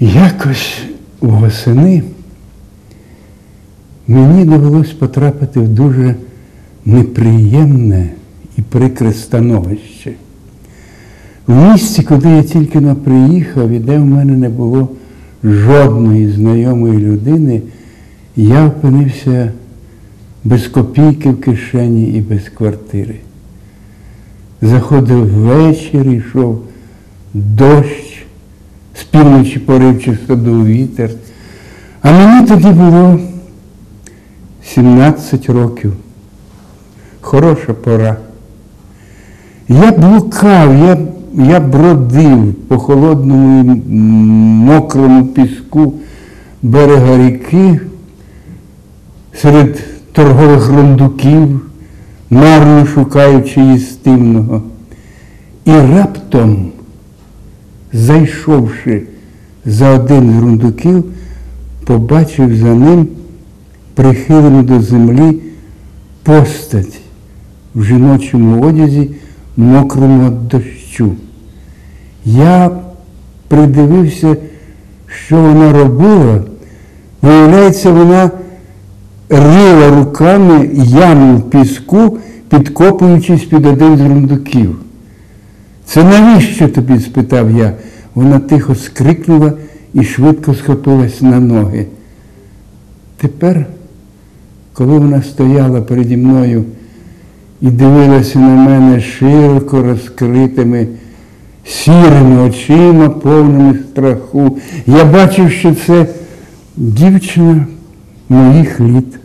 Якось восени мені довелось потрапити в дуже неприємне і прикре становище. В місті, куди я тільки но приїхав, і де в мене не було жодної знайомої людини, я опинився без копійки в кишені і без квартири. Заходив вечір, йшов дощ, півночі поривчисто дув вітер. А мені тоді було 17 років. Хороша пора. Я блукав, я, я бродив по холодному мокрому піску берега ріки серед торгових рундуків, марно шукаючи їстивного. І раптом, зайшовши за один з рундуків, побачив за ним прихилену до землі постать в жіночому одязі, мокрому від дощу. Я придивився, що вона робила. Виявляється, вона рила руками яму в піску, підкопуючись під один з рундуків. Це навіщо тобі? спитав я. Вона тихо скрикнула і швидко схопилась на ноги. Тепер, коли вона стояла переді мною і дивилася на мене широко розкритими сірими очима, повними страху, я бачив, що це дівчина моїх літ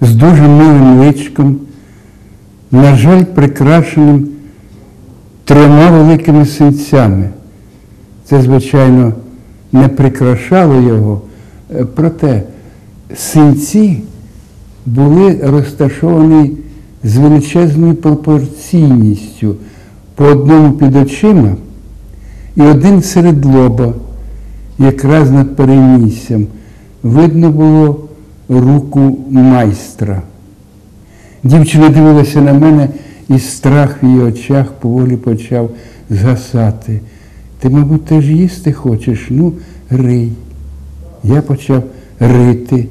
з дуже милим личком, на жаль, прикрашеним трьома великими синцями. Це, звичайно, не прикрашало його, е, проте синці були розташовані з величезною пропорційністю по одному під очима і один серед лоба, якраз над переніссям. Видно було руку майстра. Дівчина дивилася на мене, і страх в її очах поволі почав згасати. Ти, мабуть, теж їсти хочеш? Ну, рий. Я почав рити,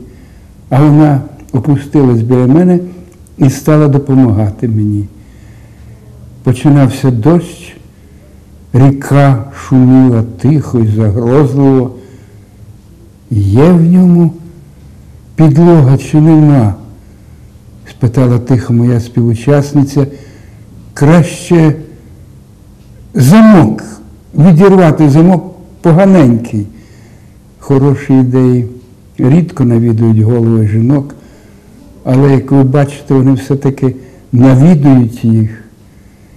а вона опустилась біля мене і стала допомагати мені. Починався дощ, ріка шуміла тихо і загрозливо. Є в ньому підлога чи нема? спитала тихо моя співучасниця. Краще замок, відірвати замок поганенький. Хороші ідеї рідко навідують голови жінок, але, як ви бачите, вони все-таки навідують їх.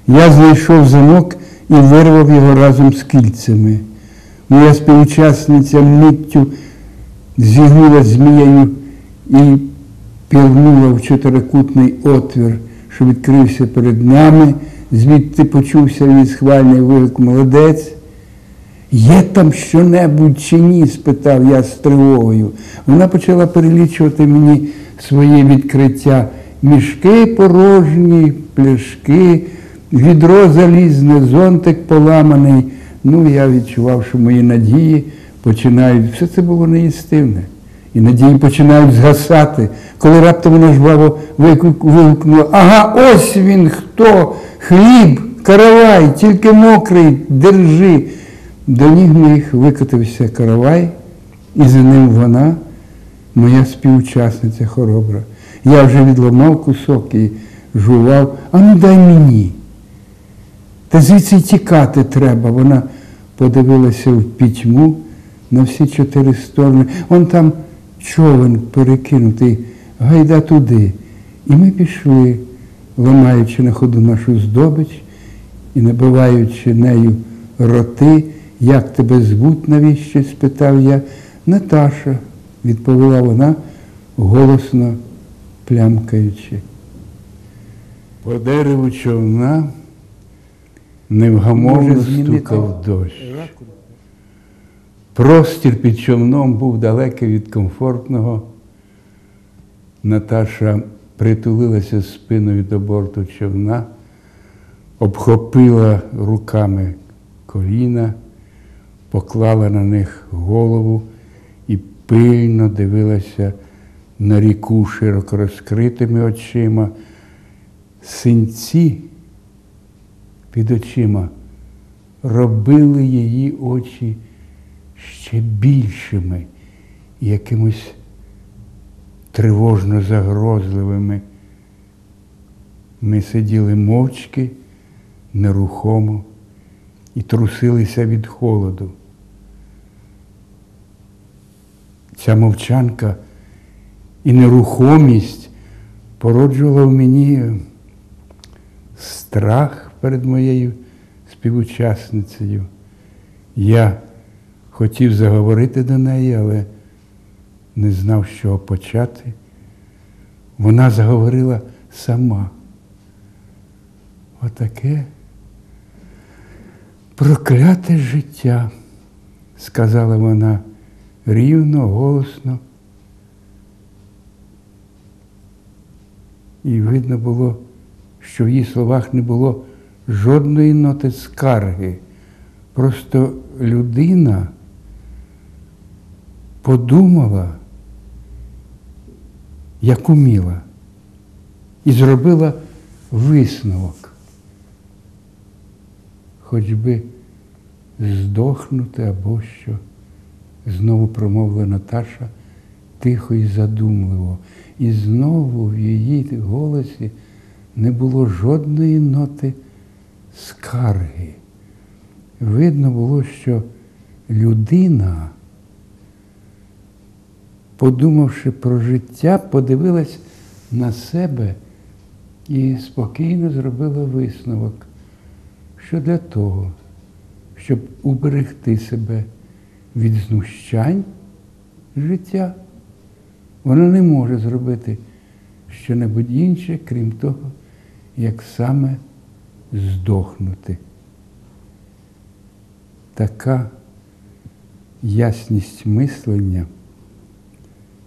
Я знайшов замок і вирвав його разом з кільцями. Моя співучасниця миттю зігнула змією і пірнула в чотирикутний отвір, що відкрився перед нами, звідти почувся її схвальний вигук молодець. Є там що-небудь чи ні? спитав я з тривогою. Вона почала перелічувати мені свої відкриття. Мішки порожні, пляшки, відро залізне, зонтик поламаний. Ну, я відчував, що мої надії починають. Все це було неїстивне. І надії починають згасати. Коли раптом вона жваво вигукнула, ага, ось він хто, хліб, каравай, тільки мокрий, держи. До ніг моїх викотився каравай, і за ним вона, моя співучасниця хоробра. Я вже відламав кусок і жував, а ну дай мені. Та звідси тікати треба. Вона подивилася в пітьму на всі чотири сторони. Он там човен перекинутий, гайда туди. І ми пішли, ламаючи на ходу нашу здобич і набиваючи нею роти. Як тебе звуть, навіщо? спитав я. Наташа, відповіла вона, голосно плямкаючи. По дереву човна невгамовно стукав дощ. Простір під човном був далекий від комфортного. Наташа притулилася спиною до борту човна, обхопила руками коліна поклала на них голову і пильно дивилася на ріку широко розкритими очима. Синці під очима робили її очі ще більшими якимось тривожно загрозливими. Ми сиділи мовчки, нерухомо і трусилися від холоду. Ця мовчанка і нерухомість породжувала в мені страх перед моєю співучасницею. Я хотів заговорити до неї, але не знав, з чого почати. Вона заговорила сама. Отаке прокляте життя, сказала вона рівно, голосно. І видно було, що в її словах не було жодної ноти скарги. Просто людина подумала, як уміла, і зробила висновок. Хоч би здохнути або що, знову промовила Наташа тихо і задумливо. І знову в її голосі не було жодної ноти скарги. Видно було, що людина, подумавши про життя, подивилась на себе і спокійно зробила висновок, що для того, щоб уберегти себе від знущань життя, вона не може зробити щонебудь інше, крім того, як саме здохнути. Така ясність мислення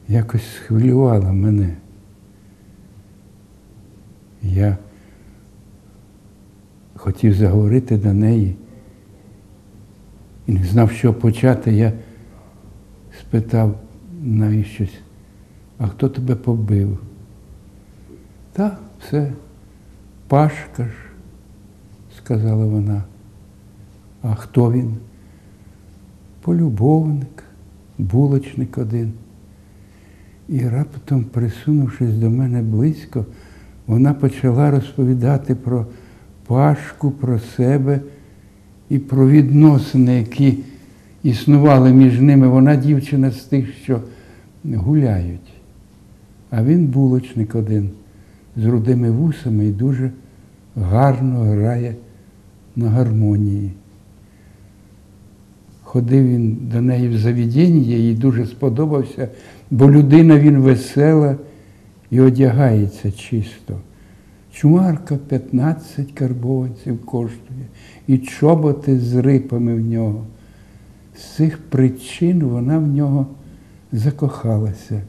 якось схвилювала мене. Я хотів заговорити до неї і не знав, що почати. Я спитав навіщось, а хто тебе побив? Та все, Пашка ж, сказала вона. А хто він? Полюбовник, булочник один. І раптом, присунувшись до мене близько, вона почала розповідати про Пашку, про себе і про відносини, які існували між ними. Вона дівчина з тих, що гуляють. А він булочник один з рудими вусами і дуже гарно грає на гармонії. Ходив він до неї в заведення, їй дуже сподобався, бо людина він весела і одягається чисто. Чумарка 15 карбованців коштує, і чоботи з рипами в нього. З цих причин вона в нього закохалася.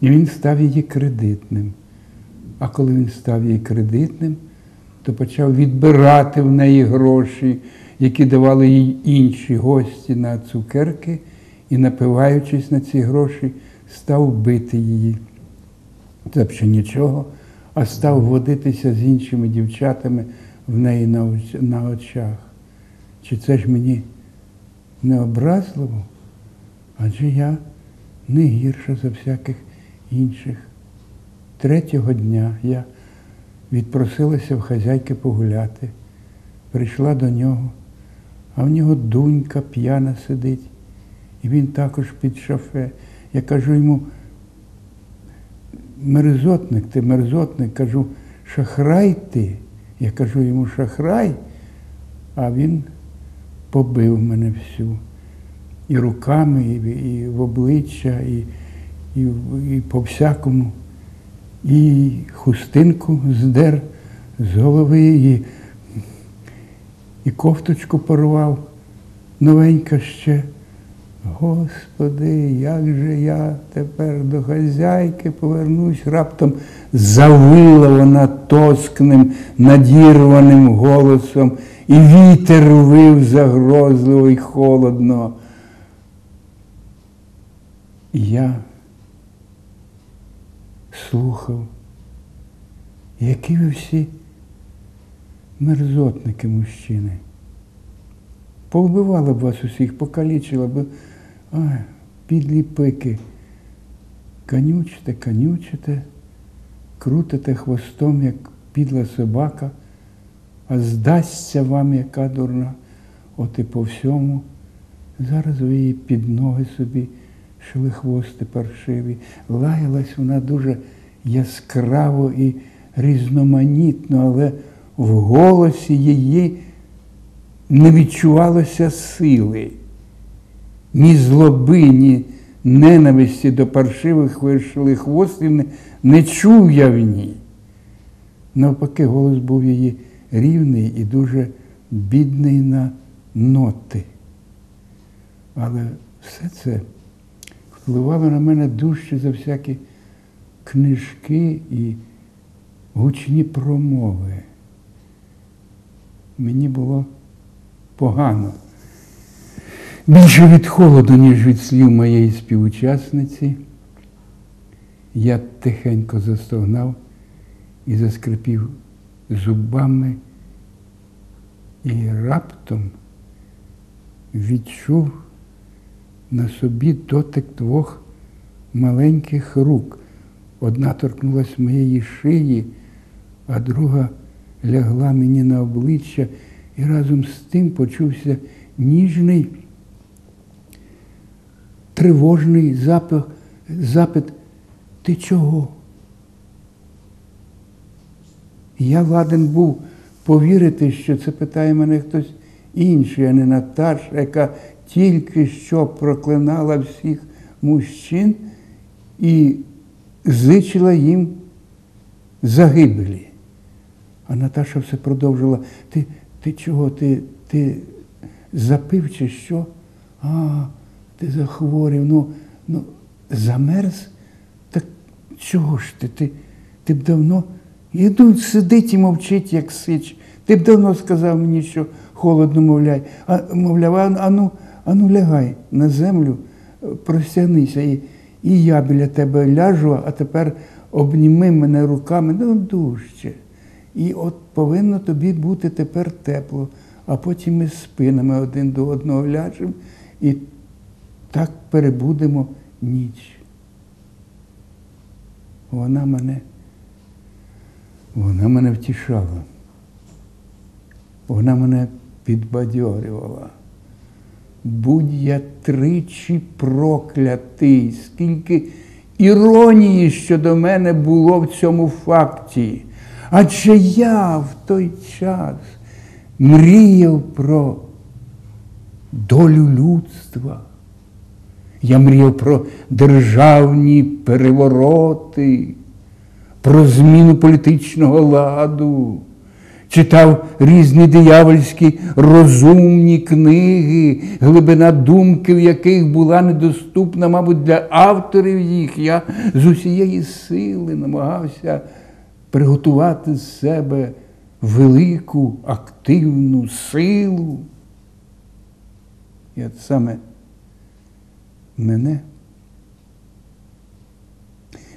І він став її кредитним. А коли він став її кредитним, то почав відбирати в неї гроші, які давали їй інші гості на цукерки, і, напиваючись на ці гроші, став бити її. Тобто нічого, а став водитися з іншими дівчатами в неї на очах. Чи це ж мені не образливо? Адже я не гірша за всяких інших. Третього дня я відпросилася в хазяйки погуляти, прийшла до нього, а в нього дунька п'яна сидить, і він також під шафе. Я кажу йому, мерзотник, ти мерзотник, кажу, шахрай ти. Я кажу йому шахрай, а він побив мене всю. І руками, і, і в обличчя, і, і, і по всякому і хустинку здер з голови, і, і кофточку порвав новенька ще. Господи, як же я тепер до хазяйки повернусь, раптом завила вона тоскним, надірваним голосом і вітер вив загрозливо і холодно. Я слухав, які ви всі мерзотники мужчини. Повбивала б вас усіх, покалічила б, ай, підлі пики. Канючите, канючите, крутите хвостом, як підла собака, а здасться вам яка дурна, от і по всьому. Зараз ви її під ноги собі шили хвости паршиві. Лаялась вона дуже яскраво і різноманітно, але в голосі її не відчувалося сили, ні злоби, ні ненависті до паршивих вишили хвостів не, не чув я в ній. Навпаки, голос був її рівний і дуже бідний на ноти. Але все це впливало на мене дужче за всякі книжки і гучні промови. Мені було погано. Більше від холоду, ніж від слів моєї співучасниці. Я тихенько застогнав і заскрипів зубами і раптом відчув на собі дотик двох маленьких рук. Одна торкнулася моєї шиї, а друга лягла мені на обличчя, і разом з тим почувся ніжний, тривожний запит, запит ти чого? Я ладен був повірити, що це питає мене хтось інший, а не Наташа, яка тільки що проклинала всіх мужчин і зичила їм загибелі. А Наташа все продовжила. Ти ти чого? Ти ти запив чи що? А, ти захворів, ну, ну, замерз? Так чого ж ти? Ти ти б давно. Іду, сидить і мовчить, як сич. Ти б давно сказав мені, що холодно мовляй. А мовляв, а ну, а ну лягай на землю, простягнися. І, і я біля тебе ляжу, а тепер обніми мене руками, ну дужче. І от повинно тобі бути тепер тепло, а потім ми спинами один до одного ляжемо і так перебудемо ніч. Вона мене, вона мене втішала. Вона мене підбадьорювала. Будь я тричі проклятий, скільки іронії щодо мене було в цьому факті. Адже я в той час мріяв про долю людства. Я мріяв про державні перевороти, про зміну політичного ладу, читав різні диявольські розумні книги, глибина думки, в яких була недоступна, мабуть, для авторів їх. Я з усієї сили намагався приготувати з себе велику активну силу. І от саме мене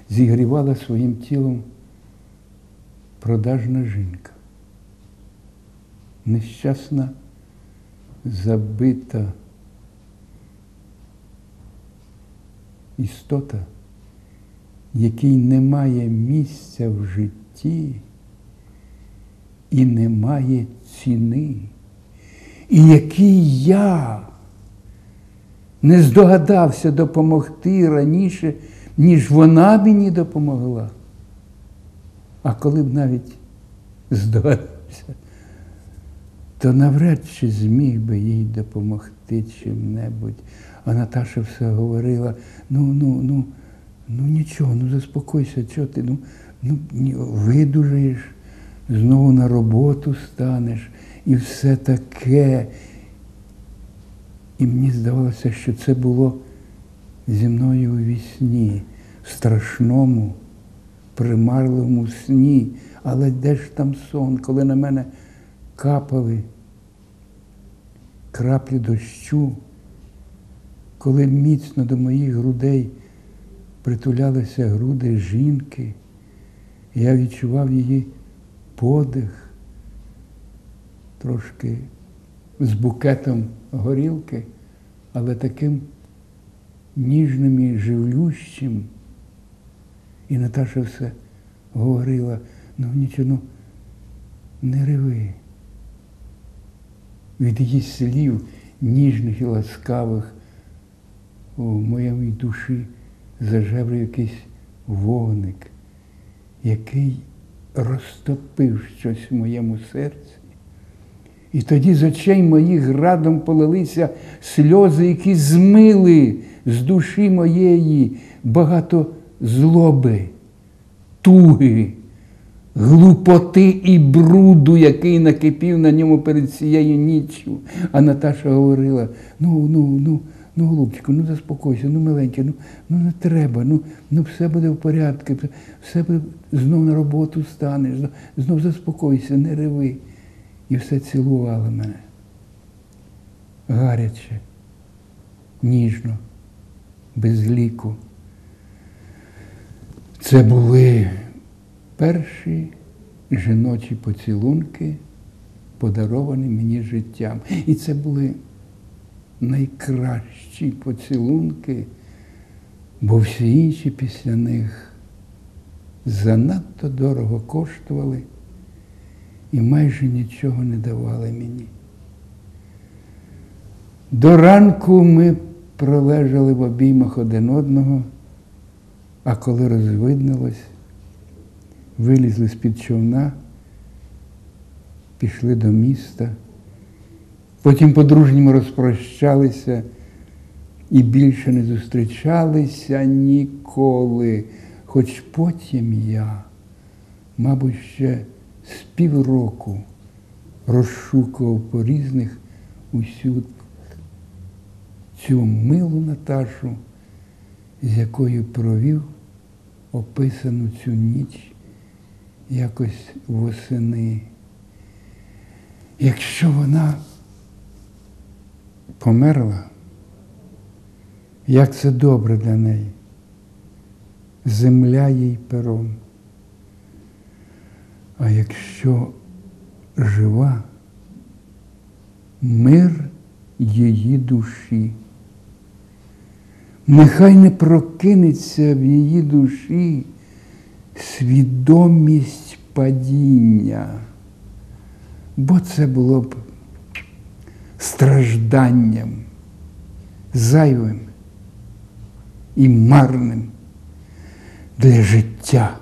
зігрівала своїм тілом продажна жінка, нещасна, забита істота, якій немає місця в житті і немає ціни, і який я не здогадався допомогти раніше, ніж вона мені допомогла. А коли б навіть здогадався, то навряд чи зміг би їй допомогти чим-небудь. А Наташа все говорила, ну, ну, ну, ну нічого, ну заспокойся, чого ти, ну, ну видужаєш, знову на роботу станеш і все таке. І мені здавалося, що це було зі мною у вісні, в страшному, примарливому сні. Але де ж там сон, коли на мене капали краплі дощу, коли міцно до моїх грудей притулялися груди жінки, я відчував її подих трошки з букетом горілки, але таким ніжним і живлющим. І Наташа все говорила, ну нічого, ну не реви. Від її слів, ніжних і ласкавих, у моєму душі зажеврив якийсь вогник, який розтопив щось в моєму серці. І тоді з очей моїх градом полилися сльози, які змили з душі моєї багато злоби, туги, глупоти і бруду, який накипів на ньому перед цією ніччю. А Наташа говорила: ну, ну, ну, ну, голубчику, ну заспокойся, ну миленький, ну, ну не треба, ну, ну все буде в порядку, все буде знов на роботу станеш, знов заспокойся, не реви. І все цілувала мене. Гаряче, ніжно, без ліку. Це були перші жіночі поцілунки, подаровані мені життям. І це були найкращі поцілунки, бо всі інші після них занадто дорого коштували і майже нічого не давали мені. До ранку ми пролежали в обіймах один одного, а коли розвиднилось, вилізли з-під човна, пішли до міста, потім по-дружньому розпрощалися і більше не зустрічалися ніколи, хоч потім я, мабуть, ще з півроку розшукував по різних усюд цю милу Наташу, з якою провів описану цю ніч якось восени. Якщо вона померла, як це добре для неї, земля їй пером. А якщо жива, мир її душі, нехай не прокинеться в її душі свідомість падіння, бо це було б стражданням, зайвим і марним для життя.